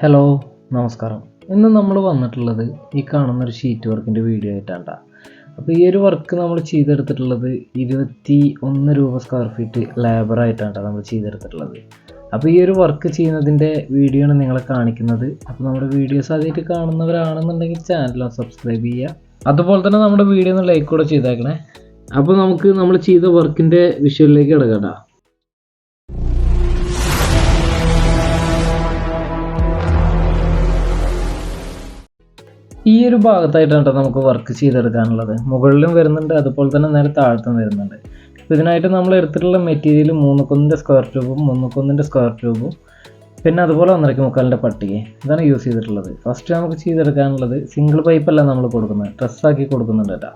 Hello നമസ്കാരം. ഇന്ന് നമ്മൾ വന്നിട്ടുള്ളത് ഈ കാണുന്ന ഒരു ഷീറ്റ് വർക്കിന്റെ വീഡിയോ ആയിട്ടാണ് അപ്പോൾ ഈ ഒരു വർക്ക് നമ്മൾ ചെയ്തെടുത്തിട്ടുള്ളത് ഇരുപത്തി ഒന്ന് രൂപ സ്ക്വയർ ഫീറ്റ് ലേബറായിട്ടാണ് നമ്മൾ ചെയ്തെടുത്തിട്ടുള്ളത്. അപ്പോൾ ഈ ഒരു വർക്ക് ചെയ്യുന്നതിന്റെ വീഡിയോ ആണ് നിങ്ങളെ കാണിക്കുന്നത്. അപ്പോൾ നമ്മുടെ വീഡിയോസ് ആദ്യമായിട്ട് കാണുന്നവരാണെന്നുണ്ടെങ്കിൽ ചാനൽ സബ്സ്ക്രൈബ് ചെയ്യുക. അതുപോലെ തന്നെ നമ്മുടെ വീഡിയോ ഒന്ന് ലൈക്ക് കൂടെ ചെയ്തേക്കണേ. അപ്പോൾ നമുക്ക് നമ്മൾ ചെയ്ത വർക്കിന്റെ വിഷ്വലിലേക്ക് കിടക്കാം ഈ ഒരു ഭാഗത്തായിട്ടാണ് കേട്ടോ നമുക്ക് വർക്ക് ചെയ്തെടുക്കാനുള്ളത്. മുകളിലും വരുന്നുണ്ട് അതുപോലെ തന്നെ നേരെ താഴത്തും വരുന്നുണ്ട്. ഇതിനായിട്ട് നമ്മൾ എടുത്തിട്ടുള്ള മെറ്റീരിയൽ മൂന്നുക്കൊന്നിന്റെ സ്ക്വയർ ട്യൂബും മൂന്നുക്കൊന്നിന്റെ സ്ക്വയർ ട്യൂബും പിന്നെ അതുപോലെ ഒന്നരയ്ക്ക് മുക്കാലിന്റെ പട്ടികയും ഇതാണ് യൂസ് ചെയ്തിട്ടുള്ളത്. ഫസ്റ്റ് നമുക്ക് ചെയ്തെടുക്കാനുള്ളത് സിംഗിൾ പൈപ്പല്ല നമ്മൾ കൊടുക്കുന്നത് ഡ്രസ്സാക്കി കൊടുക്കുന്നുണ്ട് കേട്ടോ.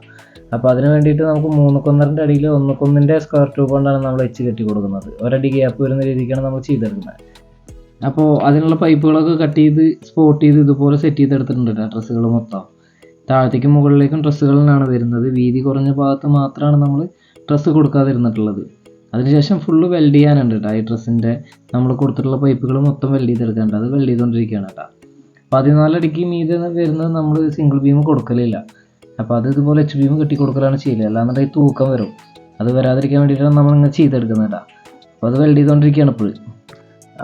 അപ്പോൾ അതിന് വേണ്ടിയിട്ട് നമുക്ക് മൂന്നുക്കൊന്നരന്റെ അടിയിൽ ഒന്നുക്കൊന്നിന്റെ സ്ക്വയർ ട്യൂബ് കൊണ്ടാണ് നമ്മൾ എച്ച് കെട്ടി കൊടുക്കുന്നത്. ഒരടി ഗ്യാപ്പ് വരുന്ന രീതിക്കാണ് നമ്മൾ ചെയ്തെടുക്കുന്നത്. അപ്പോൾ അതിനുള്ള പൈപ്പുകളൊക്കെ കട്ട് ചെയ്ത് സ്പോട്ട് ചെയ്ത് ഇതുപോലെ സെറ്റ് ചെയ്തെടുത്തിട്ടുണ്ട് കേട്ടോ ഡ്രസ്സുകൾ മൊത്തം. താഴത്തേക്കും മുകളിലേക്കും ഡ്രസ്സുകളിലാണ് വരുന്നത്. വീതി കുറഞ്ഞ ഭാഗത്ത് മാത്രമാണ് നമ്മൾ ഡ്രസ്സ് കൊടുക്കാതിരുന്നിട്ടുള്ളത്. അതിനുശേഷം ഫുള്ള് വെൽഡ് ചെയ്യാനുണ്ട് കേട്ടോ ഈ ഡ്രസ്സിന്റെ നമ്മൾ കൊടുത്തിട്ടുള്ള പൈപ്പുകൾ മൊത്തം വെൽഡ് ചെയ്തെടുക്കാനുണ്ട്. അത് വെൽഡ് ചെയ്തുകൊണ്ടിരിക്കുകയാണ് കേട്ടോ പതിനാലടിക്ക് മീതെ വരുന്നത് നമ്മൾ സിംഗിൾ ബീം കൊടുക്കലില്ല. അപ്പോൾ അത് ഇതുപോലെ എച്ച് ബീം കെട്ടി കൊടുക്കലാണ് ചെയ്യൽ. അല്ലാന്നുണ്ടെങ്കിൽ തൂക്കം വരും. അത് വരാതിരിക്കാൻ വേണ്ടിയിട്ടാണ് നമ്മൾ ഇങ്ങനെ ചെയ്തെടുക്കുന്നത് കേട്ടോ അപ്പോൾ അത് വെൽഡ് ചെയ്തുകൊണ്ടിരിക്കുകയാണ് ഇപ്പോൾ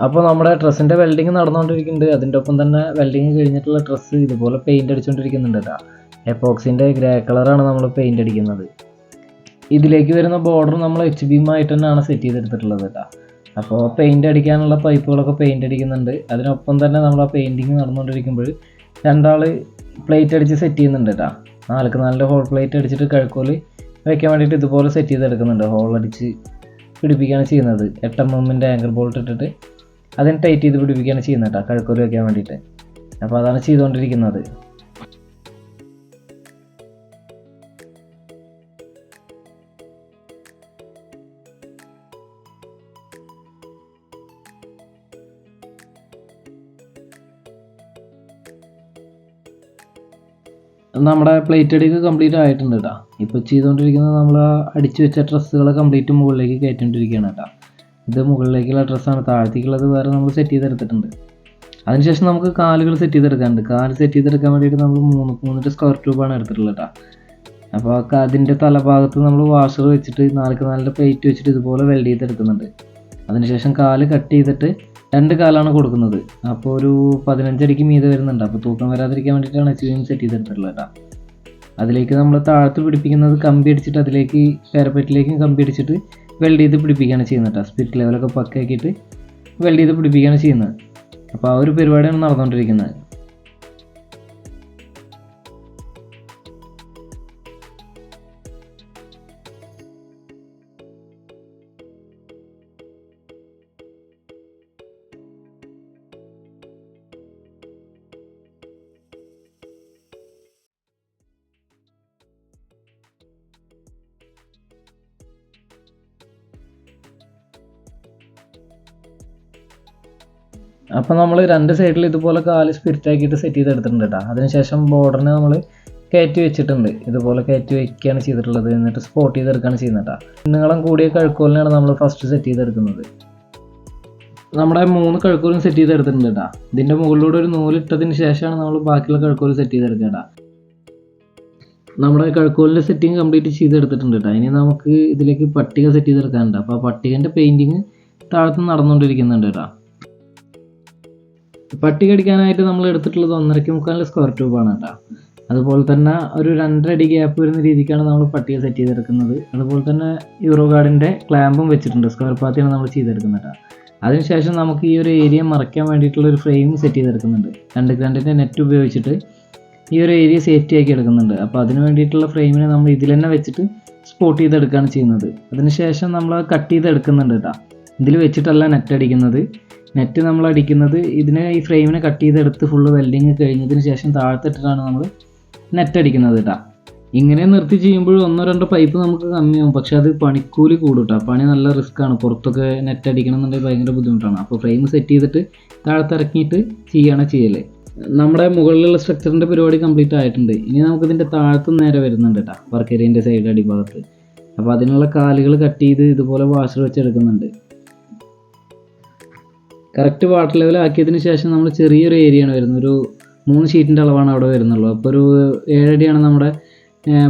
അപ്പോൾ നമ്മുടെ ഡ്രസ്സിന്റെ വെൽഡിങ് നടന്നുകൊണ്ടിരിക്കുന്നുണ്ട്. അതിന്റെ ഒപ്പം തന്നെ വെൽഡിങ് കഴിഞ്ഞിട്ടുള്ള ഡ്രസ്സ് ഇതുപോലെ പെയിന്റ് അടിച്ചുകൊണ്ടിരിക്കുന്നുണ്ട് കേട്ടോ എപ്പോക്സിന്റെ ഗ്രേ കളറാണ് നമ്മൾ പെയിന്റ് അടിക്കുന്നത്. ഇതിലേക്ക് വരുന്ന ബോർഡർ നമ്മൾ എച്ച് ബിയുമായിട്ട് തന്നെയാണ് സെറ്റ് ചെയ്തെടുത്തിട്ടുള്ളത് കേട്ടോ അപ്പോൾ പെയിന്റ് അടിക്കാനുള്ള പൈപ്പുകളൊക്കെ പെയിന്റ് അടിക്കുന്നുണ്ട്. അതിനൊപ്പം തന്നെ നമ്മൾ ആ പെയിന്റിങ് നടന്നുകൊണ്ടിരിക്കുമ്പോൾ രണ്ടാൾ പ്ലേറ്റ് അടിച്ച് സെറ്റ് ചെയ്യുന്നുണ്ട് കേട്ടോ നാലുക്ക് നാലിന്റെ ഹോൾ പ്ലേറ്റ് അടിച്ചിട്ട് കഴുക്കോൽ വയ്ക്കാൻ വേണ്ടിയിട്ട് ഇതുപോലെ സെറ്റ് ചെയ്തെടുക്കുന്നുണ്ട്. ഹോൾ അടിച്ച് പിടിപ്പിക്കുകയാണ് ചെയ്യുന്നത്. എട്ട് എം എമ്മിന്റെ ആങ്കർ ബോൾട്ട് ഇട്ടിട്ട് അതിന് ടൈറ്റ് ചെയ്ത് പിടിപ്പിക്കുകയാണ് ചെയ്യുന്നത് കേട്ടോ കഴുക്കോൽ വെക്കാൻ വേണ്ടിയിട്ട്. അപ്പോൾ അതാണ് ചെയ്തുകൊണ്ടിരിക്കുന്നത്. നമ്മുടെ പ്ലേറ്റ് അടിക്ക് കംപ്ലീറ്റ് ആയിട്ടുണ്ട് കേട്ടോ. ഇപ്പോൾ ചെയ്തുകൊണ്ടിരിക്കുന്നത് നമ്മൾ അടിച്ചു വെച്ച ഡ്രസ്സുകളെ കംപ്ലീറ്റ് മുകളിലേക്ക് കയറ്റിക്കൊണ്ടിരിക്കുകയാണ് കേട്ടോ. ഇത് മുകളിലേക്കുള്ള അഡ്രസ്സാണ് താഴത്തേക്കുള്ളത് വേറെ നമ്മൾ സെറ്റ് ചെയ്തെടുത്തിട്ടുണ്ട്. അതിനുശേഷം നമുക്ക് കാലുകൾ സെറ്റ് ചെയ്തെടുക്കാനുണ്ട്. കാൽ സെറ്റ് ചെയ്തെടുക്കാൻ വേണ്ടിയിട്ട് നമ്മൾ മൂന്ന് മൂന്നിന്റെ സ്ക്വയർ ട്യൂബാണ് എടുത്തിട്ടുള്ളത് കേട്ടോ അപ്പോൾ അതിന്റെ തലഭാഗത്ത് നമ്മൾ വാഷർ വെച്ചിട്ട് നാലുക്ക് നാലിന്റെ പ്ലേറ്റ് വെച്ചിട്ട് ഇതുപോലെ വെൽഡ് ചെയ്തെടുക്കുന്നുണ്ട്. അതിനുശേഷം കാൽ കട്ട് ചെയ്തിട്ട് രണ്ട് കാലാണ് കൊടുക്കുന്നത്. അപ്പോൾ ഒരു പതിനഞ്ചടിക്ക് മീതെ വരുന്നുണ്ട്. അപ്പോൾ തൂക്കം വരാതിരിക്കാൻ വേണ്ടിയിട്ടാണ് എച്ച് സെറ്റ് ചെയ്തെടുത്തിട്ടുള്ളത് കേട്ടോ അതിലേക്ക് നമ്മൾ താഴത്ത് പിടിപ്പിക്കുന്നത് കമ്പി അടിച്ചിട്ട് അതിലേക്ക് പാരപ്പറ്റിലേക്കും കമ്പി അടിച്ചിട്ട് വെൽഡ് ചെയ്ത് പിടിപ്പിക്കുകയാണ് ചെയ്യുന്നത് കേട്ടോ സ്പിരിറ്റ് ലെവലൊക്കെ പക്കാക്കിയിട്ട് വെൽഡ് ചെയ്ത് പിടിപ്പിക്കുകയാണ് ചെയ്യുന്നത്. അപ്പോൾ ആ ഒരു പരിപാടിയാണ് നടന്നുകൊണ്ടിരിക്കുന്നത്. അപ്പോൾ നമ്മൾ രണ്ട് സൈഡിൽ ഇതുപോലെ കാൽ സ്പിരിറ്റ് ആക്കിയിട്ട് സെറ്റ് ചെയ്തെടുത്തിട്ടുണ്ട് കേട്ടോ അതിനുശേഷം ബോർഡറിനെ നമ്മൾ കയറ്റി വെച്ചിട്ടുണ്ട്. ഇതുപോലെ കയറ്റി വയ്ക്കുകയാണ് ചെയ്തിട്ടുള്ളത്. എന്നിട്ട് സ്പോട്ട് ചെയ്തെടുക്കുകയാണ് ചെയ്യുന്നത് കേട്ടോ കൂടിയ കഴുക്കോലിനാണ് നമ്മൾ ഫസ്റ്റ് സെറ്റ് ചെയ്തെടുക്കുന്നത്. നമ്മുടെ മൂന്ന് കഴുക്കോലും സെറ്റ് ചെയ്തെടുത്തിട്ടുണ്ട് കേട്ടോ ഇതിന്റെ മുകളിലൂടെ ഒരു നൂലിട്ടതിന് ശേഷമാണ് നമ്മൾ ബാക്കിയുള്ള കഴുക്കോൽ സെറ്റ് ചെയ്തെടുക്കുക കേട്ടോ നമ്മുടെ കഴുക്കോലിന്റെ സെറ്റിങ് കംപ്ലീറ്റ് ചെയ്തെടുത്തിട്ടുണ്ട് കേട്ടോ ഇനി നമുക്ക് ഇതിലേക്ക് പട്ടിക സെറ്റ് ചെയ്തെടുക്കാനുണ്ട്. അപ്പോൾ ആ പട്ടികന്റെ പെയിന്റിങ് താഴത്ത് നടന്നുകൊണ്ടിരിക്കുന്നുണ്ട് കേട്ടോ പട്ടിക കടിക്കാനായിട്ട് നമ്മൾ എടുത്തിട്ടുള്ളത് ഒന്നരയ്ക്ക് മുക്കാലിന്റെ സ്ക്വയർ ട്യൂബാണ് കേട്ടോ. അതുപോലെ തന്നെ ഒരു രണ്ടരടി ഗ്യാപ്പ് വരുന്ന രീതിക്കാണ് നമ്മൾ പട്ടിയെ സെറ്റ് ചെയ്തെടുക്കുന്നത്. അതുപോലെ തന്നെ യൂറോ ഗാർഡിന്റെ ക്ലാമ്പും വെച്ചിട്ടുണ്ട്. സ്ക്വയർ പാത്തിയാണ് നമ്മൾ ചെയ്തെടുക്കുന്നത് അതിനുശേഷം നമുക്ക് ഈ ഒരു ഏരിയ മറയ്ക്കാൻ വേണ്ടിയിട്ടുള്ള ഒരു ഫ്രെയിം സെറ്റ് ചെയ്തെടുക്കുന്നുണ്ട്. രണ്ട് ഗ്രണ്ടിന്റെ നെറ്റ് ഉപയോഗിച്ചിട്ട് ഈ ഒരു ഏരിയ സേഫ്റ്റി ആക്കി എടുക്കുന്നുണ്ട്. അപ്പോൾ അതിന് വേണ്ടിയിട്ടുള്ള ഫ്രെയിമിനെ നമ്മൾ ഇതിൽ തന്നെ വെച്ചിട്ട് സ്പോട്ട് ചെയ്തെടുക്കുകയാണ് ചെയ്യുന്നത്. അതിനുശേഷം നമ്മൾ കട്ട് ചെയ്തെടുക്കുന്നുണ്ട് കേട്ടോ. ഇതിൽ വെച്ചിട്ടല്ല നെറ്റ് അടിക്കുന്നത്. നെറ്റ് നമ്മൾ അടിക്കുന്നത് ഇതിനെ ഈ ഫ്രെയിമിനെ കട്ട് ചെയ്തെടുത്ത് ഫുള്ള് വെൽഡിങ് കഴിഞ്ഞതിന് ശേഷം താഴ്ത്തിട്ടിട്ടാണ് നമ്മൾ നെറ്റ് അടിക്കുന്നത് കേട്ടോ ഇങ്ങനെ നിർത്തി ചെയ്യുമ്പോൾ ഒന്നോ രണ്ടോ പൈപ്പ് നമുക്ക് കമ്മിയാവും. പക്ഷെ അത് പണിക്കൂലി കൂടും കേട്ടോ പണി നല്ല റിസ്ക് ആണ്. പുറത്തൊക്കെ നെറ്റ് അടിക്കണം എന്നുണ്ടെങ്കിൽ ഭയങ്കര ബുദ്ധിമുട്ടാണ്. അപ്പോൾ ഫ്രെയിം സെറ്റ് ചെയ്തിട്ട് താഴത്തിറക്കിയിട്ട് ചെയ്യുകയാണ് ചെയ്യൽ. നമ്മുടെ മുകളിലുള്ള സ്ട്രക്ചറിന്റെ പരിപാടി കംപ്ലീറ്റ് ആയിട്ടുണ്ട്. ഇനി നമുക്കിതിന്റെ താഴത്തും നേരെ വരുന്നുണ്ട് കേട്ടോ വർക്ക് ഏരിയന്റെ സൈഡ് അടിഭാഗത്ത്. അപ്പോൾ അതിനുള്ള കാലുകൾ കട്ട് ചെയ്ത് ഇതുപോലെ വാഷർ വെച്ച് എടുക്കുന്നുണ്ട്. കറക്റ്റ് വാട്ടർ ലെവൽ ആക്കിയതിന് ശേഷം നമ്മൾ ചെറിയൊരു ഏരിയയാണ് വരുന്നത്. ഒരു മൂന്ന് ഷീറ്റിന്റെ അളവാണ് അവിടെ വരുന്നുള്ളൂ. അപ്പോൾ ഒരു ഏഴടിയാണ് നമ്മുടെ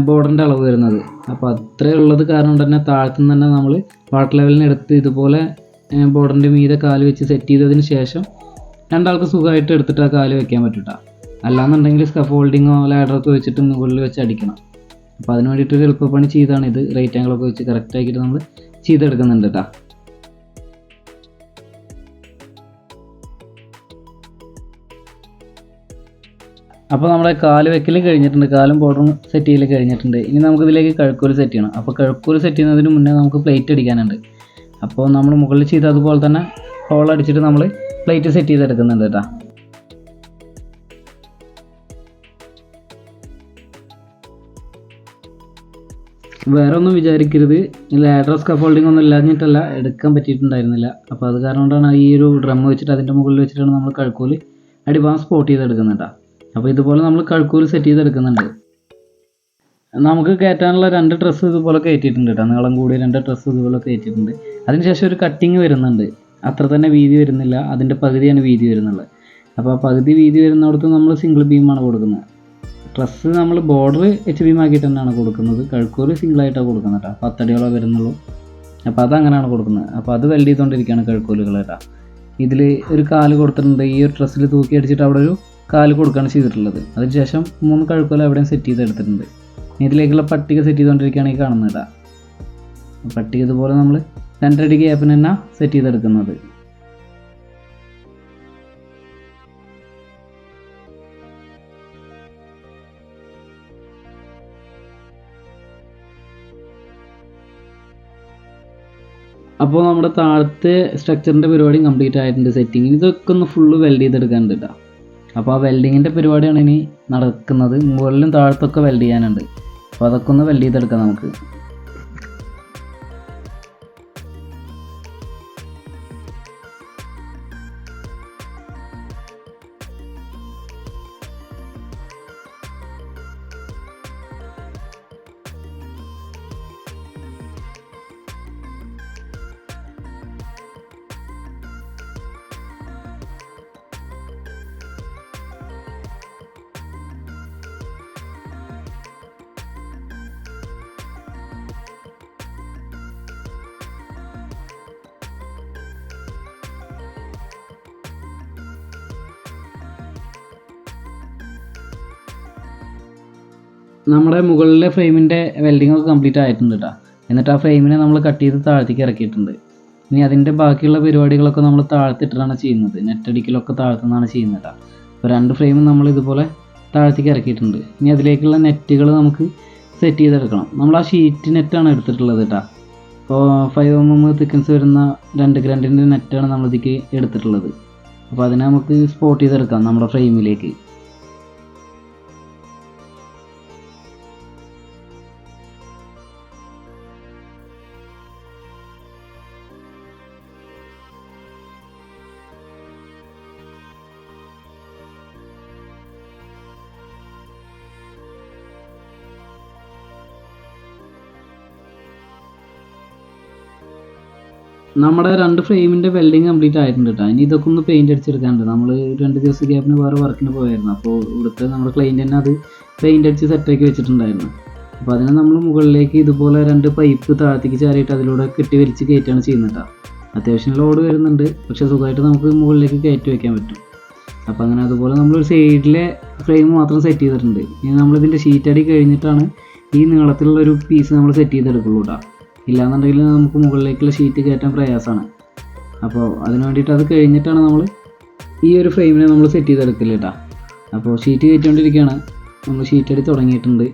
ബോർഡറിന്റെ അളവ് വരുന്നത്. അപ്പോൾ അത്രേ ഉള്ളത് കാരണം തന്നെ താഴത്തുനിന്ന് തന്നെ നമ്മൾ വാട്ടർ ലെവലിന് എടുത്ത് ഇതുപോലെ ബോർഡറിന്റെ മീതെ കാൽ വെച്ച് സെറ്റ് ചെയ്തതിന് ശേഷം രണ്ടാൾക്ക് സുഖമായിട്ട് എടുത്തിട്ട് ആ കാൽ വെക്കാൻ പറ്റൂട്ടാ. അല്ലാന്നുണ്ടെങ്കിൽ സ്കഫോൾഡിങ്ങോ ലാഡറൊക്കെ വെച്ചിട്ട് മുകളിൽ വെച്ച് അടിക്കണം. അപ്പോൾ അതിന് വേണ്ടിയിട്ടൊരു എളുപ്പപ്പണി ചെയ്താണ് ഇത്. റേറ്റ് ആംഗിളൊക്കെ വെച്ച് കറക്റ്റ് ആക്കിയിട്ട് നമ്മൾ ചെയ്തെടുക്കുന്നുണ്ട് കേട്ടോ അപ്പോൾ നമ്മുടെ കാൽ വെക്കലും കഴിഞ്ഞിട്ടുണ്ട്. കാലും ബോർഡറും സെറ്റ് ചെയ്യൽ കഴിഞ്ഞിട്ടുണ്ട്. ഇനി നമുക്ക് ഇതിലേക്ക് കഴുക്കൂൽ സെറ്റ് ചെയ്യണം. അപ്പോൾ കഴുക്കൂൽ സെറ്റ് ചെയ്യുന്നതിന് മുന്നേ നമുക്ക് പ്ലേറ്റ് അടിക്കാനുണ്ട്. അപ്പോൾ നമ്മൾ മുകളിൽ ചെയ്ത അതുപോലെ തന്നെ ഹോൾ അടിച്ചിട്ട് നമ്മൾ പ്ലേറ്റ് സെറ്റ് ചെയ്തെടുക്കുന്നുണ്ട് കേട്ടോ. വേറെ ഒന്നും വിചാരിക്കരുത് ലാഡർ സ്കഫോൾഡിംഗ് ഒന്നും ഇല്ലാഞ്ഞിട്ടല്ല എടുക്കാൻ പറ്റിയിട്ടുണ്ടായിരുന്നില്ല. അപ്പോൾ അത് കാരണം കൊണ്ടാണ് ഈ ഒരു ഡ്രം വെച്ചിട്ട് അതിന്റെ മുകളിൽ വെച്ചിട്ടാണ് നമ്മൾ കഴുക്കൂൽ അടിഭാഗം സ്പോട്ട് ചെയ്തെടുക്കുന്നത് കേട്ടോ. അപ്പോൾ ഇതുപോലെ നമ്മൾ കഴുക്കൂൽ സെറ്റ് ചെയ്തെടുക്കുന്നുണ്ട്. നമുക്ക് കയറ്റാനുള്ള രണ്ട് ഡ്രസ്സ് ഇതുപോലെ കയറ്റിയിട്ടുണ്ട് കേട്ടോ നീളം കൂടിയ രണ്ട് ഡ്രസ്സ് ഇതുപോലെ കയറ്റിയിട്ടുണ്ട്. അതിനുശേഷം ഒരു കട്ടിങ് വരുന്നുണ്ട്. അത്ര തന്നെ വീതി വരുന്നില്ല. അതിന്റെ പകുതിയാണ് വീതി വരുന്നുള്ളത്. അപ്പോൾ ആ പകുതി വീതി വരുന്നിടത്ത് നമ്മൾ സിംഗിൾ ബീമാണ് കൊടുക്കുന്നത്. ഡ്രസ്സ് നമ്മൾ ബോർഡർ എച്ച് ബീം ആക്കിയിട്ട് തന്നെയാണ് കൊടുക്കുന്നത്. സിംഗിൾ സിംഗിളായിട്ടാണ് കൊടുക്കുന്നത് കേട്ടോ പത്തടിയോളം വരുന്നുള്ളൂ. അപ്പോൾ അതങ്ങനെയാണ് കൊടുക്കുന്നത്. അപ്പോൾ അത് വെൽഡ് ചെയ്തുകൊണ്ടിരിക്കുകയാണ് കഴുക്കൂലുകൾ കേട്ടോ ഇതിൽ ഒരു കാൽ കൊടുത്തിട്ടുണ്ട്. ഈ ഒരു ഡ്രസ്സിൽ തൂക്കി അടിച്ചിട്ട് അവിടെ ഒരു കാൽ കൊടുക്കുകയാണ് ചെയ്തിട്ടുള്ളത്. അതിനുശേഷം മൂന്ന് കഴുക്കോല എവിടെയും സെറ്റ് ചെയ്ത് എടുത്തിട്ടുണ്ട് ഇതിലേക്കുള്ള പട്ടിക സെറ്റ് ചെയ്തുകൊണ്ടിരിക്കുകയാണ് ഈ കാണുന്നത് പട്ടിക ഇതുപോലെ നമ്മൾ രണ്ടരടി ഗ്യാപ്പിന് തന്നെ സെറ്റ് ചെയ്തെടുക്കുന്നത്. അപ്പോൾ നമ്മുടെ താഴത്തെ സ്ട്രക്ചറിന്റെ പരിപാടി കംപ്ലീറ്റ് ആയിട്ടുണ്ട് സെറ്റിങ് ഇതൊക്കെ ഒന്ന് ഫുള്ള് വെൽഡ് ചെയ്തെടുക്കാനുണ്ട് കേട്ടോ അപ്പോൾ ആ വെൽഡിങ്ങിന്റെ പരിപാടിയാണ് ഇനി നടക്കുന്നത്. മുകളിലും താഴത്തൊക്കെ വെൽഡ് ചെയ്യാനുണ്ട്. അപ്പോൾ അതൊക്കെ ഒന്ന് വെൽഡ് ചെയ്തെടുക്കാം നമുക്ക്. നമ്മുടെ മുകളിലെ ഫ്രെയിമിന്റെ വെൽഡിംഗ് ഒക്കെ കംപ്ലീറ്റ് ആയിട്ടുണ്ട് കേട്ടോ എന്നിട്ട് ആ ഫ്രെയിമിനെ നമ്മൾ കട്ട് ചെയ്ത് താഴത്തേക്ക് ഇറക്കിയിട്ടുണ്ട്. ഇനി അതിന്റെ ബാക്കിയുള്ള പരിപാടികളൊക്കെ നമ്മൾ താഴ്ത്തിട്ടാണ് ചെയ്യുന്നത്. നെറ്റടിക്കലൊക്കെ താഴ്ത്തുന്നതാണ് ചെയ്യുന്നത് കേട്ടോ അപ്പോൾ രണ്ട് ഫ്രെയിമും നമ്മൾ ഇതുപോലെ താഴത്തേക്ക് ഇറക്കിയിട്ടുണ്ട്. ഇനി അതിലേക്കുള്ള നെറ്റുകൾ നമുക്ക് സെറ്റ് ചെയ്തെടുക്കണം. നമ്മൾ ആ ഷീറ്റ് നെറ്റാണ് എടുത്തിട്ടുള്ളത് കേട്ടോ അപ്പോൾ ഫൈവ് എം എം തിക്കൻസ് വരുന്ന രണ്ട് ഗ്രണ്ടിന്റെ നെറ്റാണ് നമ്മളിതിക്ക് എടുത്തിട്ടുള്ളത്. അപ്പോൾ അതിനെ നമുക്ക് സ്പോട്ട് ചെയ്തെടുക്കാം നമ്മുടെ ഫ്രെയിമിലേക്ക്. നമ്മുടെ രണ്ട് ഫ്രെയിമിന്റെ വെൽഡിങ് കംപ്ലീറ്റ് ആയിട്ടുണ്ട് കേട്ടോ ഇനി ഇതൊക്കെ ഒന്ന് പെയിന്റ് അടിച്ചെടുക്കാനുണ്ട്. നമ്മൾ രണ്ട് ദിവസം ഗ്യാപ്പിന് വേറെ വർക്കിന് പോയായിരുന്നു. അപ്പോൾ ഇവിടുത്തെ നമ്മുടെ ക്ലൈന്റ് തന്നെ അത് പെയിന്റ് അടിച്ച് സെറ്റാക്കി വെച്ചിട്ടുണ്ടായിരുന്നു. അപ്പോൾ അതിനെ നമ്മൾ മുകളിലേക്ക് ഇതുപോലെ രണ്ട് പൈപ്പ് താഴത്തേക്ക് ചാരിയിട്ട് അതിലൂടെ കെട്ടി വലിച്ച് കയറ്റുകയാണ് ചെയ്യുന്നത് അത്യാവശ്യം ലോഡ് വരുന്നുണ്ട്. പക്ഷേ സുഖമായിട്ട് നമുക്ക് മുകളിലേക്ക് കയറ്റി വയ്ക്കാൻ പറ്റും. അപ്പോൾ അങ്ങനെ അതുപോലെ നമ്മൾ ഒരു സൈഡിലെ ഫ്രെയിം മാത്രം സെറ്റ് ചെയ്തിട്ടുണ്ട്. ഇനി നമ്മളിതിന്റെ ഷീറ്റ് അടി കഴിഞ്ഞിട്ടാണ് ഈ നീളത്തിലുള്ള ഒരു പീസ് നമ്മൾ സെറ്റ് ചെയ്തെടുക്കുള്ളൂ കേട്ടോ ഇല്ലാന്നുണ്ടെങ്കിൽ നമുക്ക് മുകളിലേക്കുള്ള ഷീറ്റ് കയറ്റാൻ പ്രയാസമാണ്. അപ്പോൾ അതിന് വേണ്ടിയിട്ട് അത് കഴിഞ്ഞിട്ടാണ് നമ്മൾ ഈ ഒരു ഫ്രെയിമിനെ നമ്മൾ സെറ്റ് ചെയ്തെടുക്കില്ല കേട്ടോ അപ്പോൾ ഷീറ്റ് കയറ്റിക്കൊണ്ടിരിക്കുകയാണ് നമ്മൾ ഷീറ്റ് അടി തുടങ്ങിയിട്ടുണ്ട്.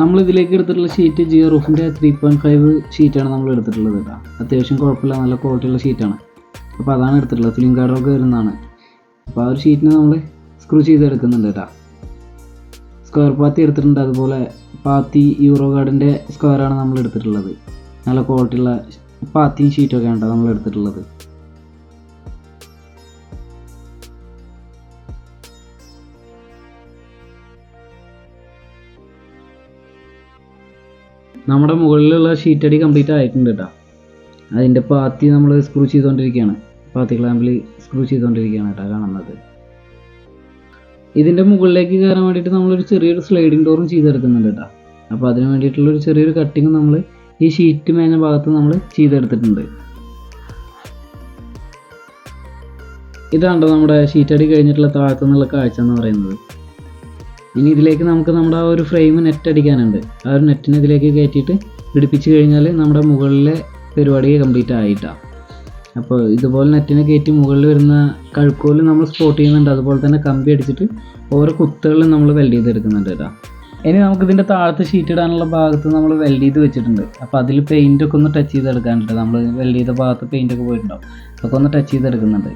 നമ്മൾ ഇതിലേക്ക് എടുത്തിട്ടുള്ള ഷീറ്റ് ജിയോ റൂഫിന്റെ ത്രീ പോയിന്റ് ഫൈവ് ഷീറ്റാണ് നമ്മൾ എടുത്തിട്ടുള്ളത് കേട്ടോ അത്യാവശ്യം കുഴപ്പമില്ല നല്ല ക്വാളിറ്റിയുള്ള ഷീറ്റാണ് അപ്പോൾ അതാണ് എടുത്തിട്ടുള്ളത്. ഫിലിം കാർഡൊക്കെ വരുന്നതാണ്. അപ്പോൾ ആ ഒരു ഷീറ്റിനെ നമ്മൾ സ്ക്രൂ ചെയ്തെടുക്കുന്നുണ്ട് കേട്ടോ സ്ക്വയർ പാത്തി എടുത്തിട്ടുണ്ട്. അതുപോലെ പാത്തി യൂറോ ഗാർഡിന്റെ സ്ക്വയറാണ് നമ്മൾ എടുത്തിട്ടുള്ളത്. നല്ല ക്വാളിറ്റി ക്വാളിറ്റിയുള്ള പാത്തിയും ഷീറ്റൊക്കെയാണ് ഉണ്ടോ നമ്മൾ എടുത്തിട്ടുള്ളത്. നമ്മുടെ മുകളിലുള്ള ഷീറ്റ് അടി കംപ്ലീറ്റ് ആയിട്ടുണ്ട് കേട്ടോ അതിന്റെ പാത്തി നമ്മൾ സ്ക്രൂ ചെയ്തുകൊണ്ടിരിക്കുകയാണ് പാത്തി ക്ലാമ്പിൽ സ്ക്രൂ ചെയ്തുകൊണ്ടിരിക്കുകയാണ് കേട്ടോ കാണുന്നത്. ഇതിന്റെ മുകളിലേക്ക് കയറാൻ വേണ്ടിയിട്ട് നമ്മളൊരു ചെറിയൊരു സ്ലൈഡിങ് ഡോറും ചെയ്തെടുക്കുന്നുണ്ട് കേട്ടോ. അപ്പോൾ അതിന് വേണ്ടിയിട്ടുള്ള ഒരു ചെറിയൊരു കട്ടിങ് നമ്മൾ ഈ ഷീറ്റ് മേഞ്ഞ ഭാഗത്ത് നമ്മൾ ചെയ്തെടുത്തിട്ടുണ്ട്. ഇതാണ്ടോ നമ്മുടെ ഷീറ്റ് അടി കഴിഞ്ഞിട്ടുള്ള താഴത്തു നിന്നുള്ള കാഴ്ച എന്ന് പറയുന്നത്? ഇനി ഇതിലേക്ക് നമുക്ക് നമ്മുടെ ആ ഒരു ഫ്രെയിം നെറ്റ് അടിക്കാനുണ്ട്. ആ ഒരു നെറ്റിനെ ഇതിലേക്ക് കയറ്റിയിട്ട് പിടിപ്പിച്ച് കഴിഞ്ഞാൽ നമ്മുടെ മുകളിലെ പരിപാടി കംപ്ലീറ്റ് ആയിട്ടാണ് അപ്പോൾ ഇതുപോലെ നെറ്റിനെ കയറ്റി മുകളിൽ വരുന്ന കഴുക്കോൽ നമ്മൾ സ്പോട്ട് ചെയ്യുന്നുണ്ട്. അതുപോലെ തന്നെ കമ്പി അടിച്ചിട്ട് ഓരോ കുത്തുകളിലും നമ്മൾ വെൽഡ് ചെയ്തെടുക്കുന്നുണ്ട് കേട്ടോ. ഇനി നമുക്ക് ഇതിന്റെ താഴത്ത് ഷീറ്റ് ഇടാനുള്ള ഭാഗത്ത് നമ്മൾ വെൽഡ് ചെയ്ത് വെച്ചിട്ടുണ്ട്. അപ്പോൾ അതിൽ പെയിന്റ് ഒക്കെ ഒന്ന് ടച്ച് ചെയ്തെടുക്കാനുണ്ട്. നമ്മൾ വെൽഡ് ചെയ്ത ഭാഗത്ത് പെയിന്റ് ഒക്കെ പോയിട്ടുണ്ടാവും. അതൊക്കെ ഒന്ന് ടച്ച് ചെയ്തെടുക്കുന്നുണ്ട്.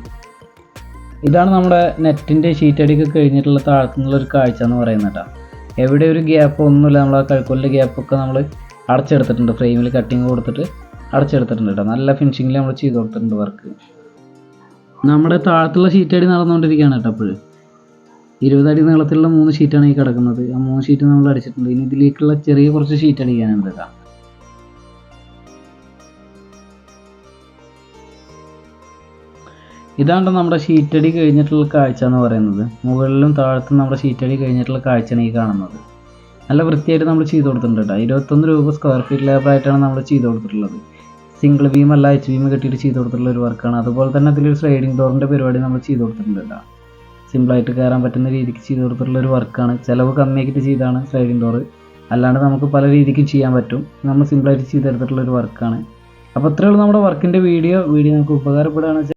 ഇതാണ് നമ്മുടെ നെറ്റിന്റെ ഷീറ്റ് അടിയൊക്കെ കഴിഞ്ഞിട്ടുള്ള താഴത്തുനിന്നുള്ള ഒരു കാഴ്ച എന്ന് പറയുന്നത് കേട്ടോ. എവിടെ ഒരു ഗ്യാപ്പ് ഒന്നുമില്ല. നമ്മൾ ആ കഴുക്കോലിന്റെ ഗ്യാപ്പൊക്കെ നമ്മൾ അടച്ചെടുത്തിട്ടുണ്ട്. ഫ്രെയിമിൽ കട്ടിങ് കൊടുത്തിട്ട്. അടച്ചെടുത്തിട്ടുണ്ട് കേട്ടോ. നല്ല ഫിനിഷിങ്ങിൽ നമ്മൾ ചെയ്ത് കൊടുത്തിട്ടുണ്ട് വർക്ക് നമ്മുടെ താഴത്തുള്ള അടി നടന്നുകൊണ്ടിരിക്കുകയാണ് കേട്ടോ അപ്പോഴും ഇരുപതടി നീളത്തിലുള്ള മൂന്ന് ഷീറ്റാണ് ഈ കിടക്കുന്നത്. ആ മൂന്ന് ഷീറ്റ് നമ്മൾ അടിച്ചിട്ടുണ്ട്. ഇനി ഇതിലേക്കുള്ള ചെറിയ കുറച്ച് ഷീറ്റ് അടിക്കാനുണ്ട് കേട്ടോ. ഇതാണ് നമ്മുടെ ഷീറ്റടി കഴിഞ്ഞിട്ടുള്ള കാഴ്ച എന്ന് പറയുന്നത്. മുകളിലും താഴത്തും നമ്മുടെ ഷീറ്റടി കഴിഞ്ഞിട്ടുള്ള കാഴ്ചയാണ് ഈ കാണുന്നത്. നല്ല വൃത്തിയായിട്ട് നമ്മൾ ചെയ്ത് കൊടുത്തിട്ടുണ്ട് കേട്ടോ. ഇരുപത്തൊന്ന് രൂപ സ്ക്വയർ ഫീറ്റ് ലേബറായിട്ടാണ് നമ്മൾ ചെയ്ത് കൊടുത്തിട്ടുള്ളത്. സിംഗിൾ ബീം അല്ല എച്ച് ബീം കെട്ടിയിട്ട് ചെയ്ത് കൊടുത്തിട്ടുള്ള ഒരു വർക്കാണ് അതുപോലെ തന്നെ അതിലൊരു സ്ലൈഡിങ് ഡോറിന്റെ പരിപാടി നമ്മൾ ചെയ്ത് കൊടുത്തിട്ടുണ്ട് സിമ്പിളായിട്ട് കയറാൻ പറ്റുന്ന രീതിക്ക് ചെയ്ത് കൊടുത്തിട്ടുള്ള ഒരു വർക്കാണ് ചിലവ് കമ്മിയാക്കിയിട്ട് ചെയ്താണ് സ്ലൈഡിങ് ഡോറ് അല്ലാണ്ട് നമുക്ക് പല രീതിക്ക് ചെയ്യാൻ പറ്റും. നമ്മൾ സിമ്പിളായിട്ട് ചെയ്തെടുത്തിട്ടുള്ള ഒരു വർക്കാണ് അപ്പോൾ ഇത്രയുള്ള നമ്മുടെ വർക്കിന്റെ വീഡിയോ വീഡിയോ നമുക്ക് ഉപകാരപ്പെടുകയാണെന്ന് വെച്ചാൽ